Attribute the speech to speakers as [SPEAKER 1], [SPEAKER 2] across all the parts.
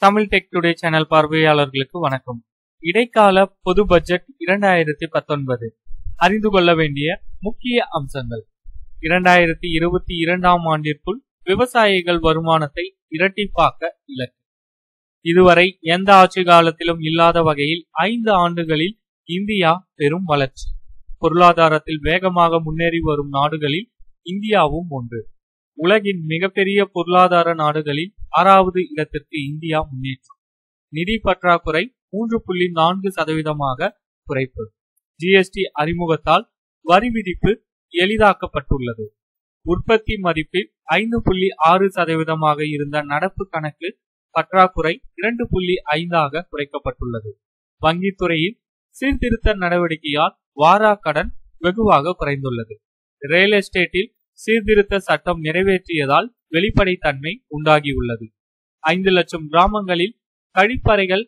[SPEAKER 1] Tamil tech today channel பார்வையாளர்களுக்கு வணக்கம். இடைக்கால பொது பட்ஜெட் இரண்டாயிரத்தி பத்தொன்பது. அறிந்து கொள்ள வேண்டிய முக்கிய அம்சங்கள். இரண்டாயிரத்தி இருபத்தி இரண்டாம் ஆண்டிற்குள் விவசாயிகள் வருமானத்தை இரட்டிப்பாக்க இலக்கு. இதுவரை எந்த ஆட்சி காலத்திலும் இல்லாத வகையில் ஐந்து ஆண்டுகளில் இந்தியா பெரும் வளர்ச்சி. பொருளாதாரத்தில் வேகமாக முன்னேறி வரும் நாடுகளில் இந்தியாவும் ஒன்று. உலகின் மிகப்பெரிய பொருளாதார நாடுகளில் ஆறாவது இடத்திற்கு இந்தியா முன்னேற்றம். நிதி பற்றாக்குறை மூன்று புள்ளி நான்கு சதவீதமாக குறைப்பு. ஜிஎஸ்டி அறிமுகத்தால் வரி விதிப்பு எளிதாக்கப்பட்டுள்ளது. உற்பத்தி மதிப்பில் ஐந்து புள்ளி ஆறு சதவீதமாக இருந்த நடப்பு கணக்கு பற்றாக்குறை இரண்டு புள்ளி ஐந்தாக குறைக்கப்பட்டுள்ளது. வங்கித்துறையில் சீர்திருத்த நடவடிக்கையால் வாரா கடன் வெகுவாக குறைந்துள்ளது. ரியல் எஸ்டேட்டில் சீர்திருத்த சட்டம் நிறைவேற்றியதால் வெளிப்படைத்தன்மை உண்டாகியுள்ளது. ஐந்து லட்சம் கிராமங்களில் கழிப்பறைகள்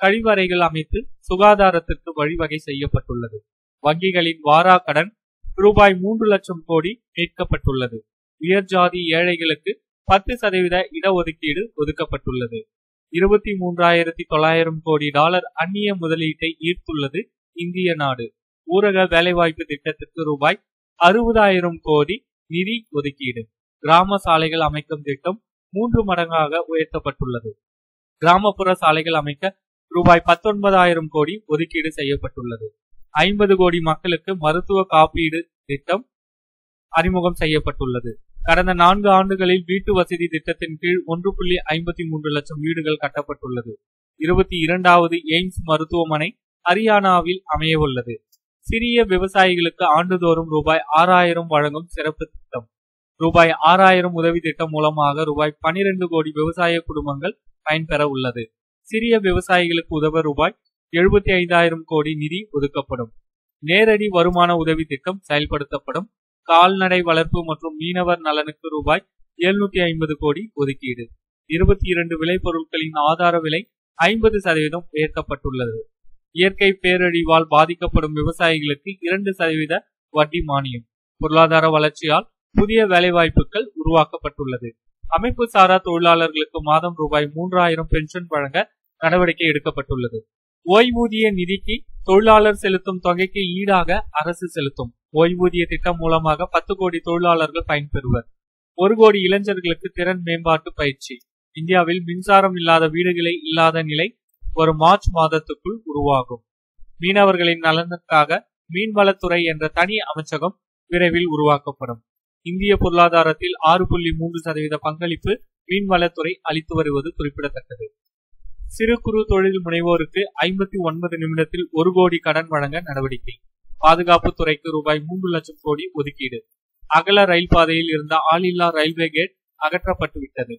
[SPEAKER 1] கழிவறைகள் அமைத்து சுகாதாரத்திற்கு வழிவகை செய்யப்பட்டுள்ளது. வங்கிகளின் வாரா கடன் ரூபாய் மூன்று லட்சம் கோடி மீட்கப்பட்டுள்ளது. உயர்ஜாதி ஏழைகளுக்கு பத்து சதவீத இடஒதுக்கீடு ஒதுக்கப்பட்டுள்ளது. இருபத்தி மூன்றாயிரத்தி தொள்ளாயிரம் கோடி டாலர் அந்நிய முதலீட்டை ஈர்த்துள்ளது இந்திய நாடு. ஊரக வேலைவாய்ப்பு திட்டத்திற்கு ரூபாய் அறுபதாயிரம் கோடி நிதி ஒதுக்கீடு. கிராம சாலைகள் அமைக்கும் திட்டம் மூன்று மடங்காக உயர்த்தப்பட்டுள்ளது. கிராமப்புற சாலைகள் அமைக்க ரூபாய் பத்தொன்பதாயிரம் கோடி ஒதுக்கீடு செய்யப்பட்டுள்ளது. ஐம்பது கோடி மக்களுக்கு மருத்துவ காப்பீடு திட்டம் அறிமுகம் செய்யப்பட்டுள்ளது. கடந்த நான்கு ஆண்டுகளில் வீட்டு வசதி திட்டத்தின் கீழ் ஒன்று புள்ளி ஐம்பத்தி மூன்று லட்சம் வீடுகள் கட்டப்பட்டுள்ளது. இருபத்தி இரண்டாவது எய்ம்ஸ் மருத்துவமனை ஹரியானாவில் அமைய உள்ளது சிறிய விவசாயிகளுக்கு ஆண்டுதோறும் ரூபாய் ஆறாயிரம் வழங்கும் சிறப்பு திட்டம். ரூபாய் ஆறாயிரம் உதவி திட்டம் மூலமாக ரூபாய் பனிரெண்டு கோடி விவசாய குடும்பங்கள் பயன்பெற உள்ளது. சிறிய விவசாயிகளுக்கு உதவ ரூபாய் எழுபத்தி ஐந்தாயிரம் கோடி நிதி ஒதுக்கப்படும். நேரடி வருமான உதவி திட்டம் செயல்படுத்தப்படும். கால்நடை வளர்ப்பு மற்றும் மீனவர் நலனுக்கு ரூபாய் எழுநூத்தி ஐம்பது கோடி ஒதுக்கீடு. இருபத்தி இரண்டு விளைபொருட்களின் ஆதார விலை ஐம்பது சதவீதம் உயர்த்தப்பட்டுள்ளது. இயற்கை பேரழிவால் பாதிக்கப்படும் விவசாயிகளுக்கு இரண்டு சதவீத வட்டி மானியம். பொருளாதார வளர்ச்சியால் புதிய வேலைவாய்ப்புகள் உருவாக்கப்பட்டுள்ளது. அமைப்பு சாரா தொழிலாளர்களுக்கு மாதம் ரூபாய் மூன்றாயிரம் பென்ஷன் வழங்க நடவடிக்கை எடுக்கப்பட்டுள்ளது. ஓய்வூதிய நிதிக்கு தொழிலாளர் செலுத்தும் தொகைக்கு ஈடாக அரசு செலுத்தும். ஓய்வூதிய திட்டம் மூலமாக பத்து கோடி தொழிலாளர்கள் பயன்பெறுவர். ஒரு கோடி இளைஞர்களுக்கு திறன் மேம்பாட்டு பயிற்சி. இந்தியாவில் மின்சாரம் இல்லாத வீடுகளை இல்லாத நிலை வரும் மார்ச் மாதத்துக்குள் உருவாகும். மீனவர்களின் நலனுக்காக மீன்வளத்துறை என்ற தனி அமைச்சகம் விரைவில் உருவாக்கப்படும். இந்திய பொருளாதாரத்தில் ஆறு புள்ளி மூன்று சதவீத பங்களிப்பு மீன்வளத்துறை அளித்து வருவது குறிப்பிடத்தக்கது. சிறு குறு தொழில் முனைவோருக்கு ஐம்பத்தி ஒன்பது நிமிடத்தில் ஒரு கோடி கடன் வழங்க நடவடிக்கை. பாதுகாப்பு துறைக்கு ரூபாய் மூன்று லட்சம் கோடி ஒதுக்கீடு. அகல ரயில் பாதையில் இருந்த ஆளில்லா ரயில்வே கேட் அகற்றப்பட்டுவிட்டது.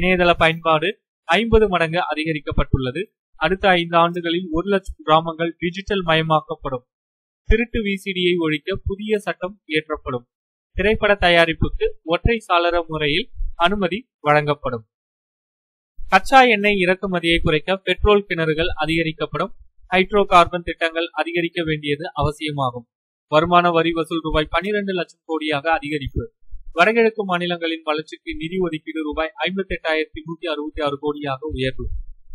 [SPEAKER 1] இணையதள பயன்பாடு ஐம்பது மடங்கு அதிகரிக்கப்பட்டுள்ளது. அடுத்த ஐந்து ஆண்டுகளில் ஒரு லட்சம் கிராமங்கள் டிஜிட்டல் மயமாக்கப்படும். திருட்டு விசிடியை ஒழிக்க புதிய சட்டம் இயற்றப்படும். திரைப்பட தயாரிப்புக்கு ஒற்றை சாளர முறையில் அனுமதி வழங்கப்படும். கச்சா எண்ணெய் இறக்குமதியை குறைக்க பெட்ரோல் கிணறுகள் அதிகரிக்கப்படும். ஹைட்ரோ கார்பன் திட்டங்கள் அதிகரிக்க வேண்டியது அவசியமாகும். வருமான வரி வசூல் ரூபாய் பனிரெண்டு லட்சம் கோடியாக அதிகரிப்பு. வடகிழக்கு மாநிலங்களின் வளர்ச்சிக்கு நிதி ஒதுக்கீடு ரூபாய் ஐம்பத்தி எட்டாயிரத்தி நூத்தி அறுபத்தி ஆறு கோடியாக உயர்வு.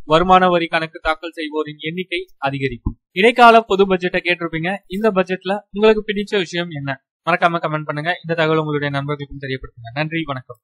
[SPEAKER 1] வருமான வரி கணக்கு தாக்கல் செய்வோரின் எண்ணிக்கை அதிகரிக்கும். இடைக்கால பொது பட்ஜெட்டை கேட்டிருப்பீங்க. இந்த பட்ஜெட்ல உங்களுக்கு பிடிச்ச விஷயம் என்ன? மறக்காம கமெண்ட் பண்ணுங்க. இந்த தகவல் உங்களுடைய நண்பர்களுக்கும் தெரியப்படுத்துங்க. நன்றி வணக்கம்.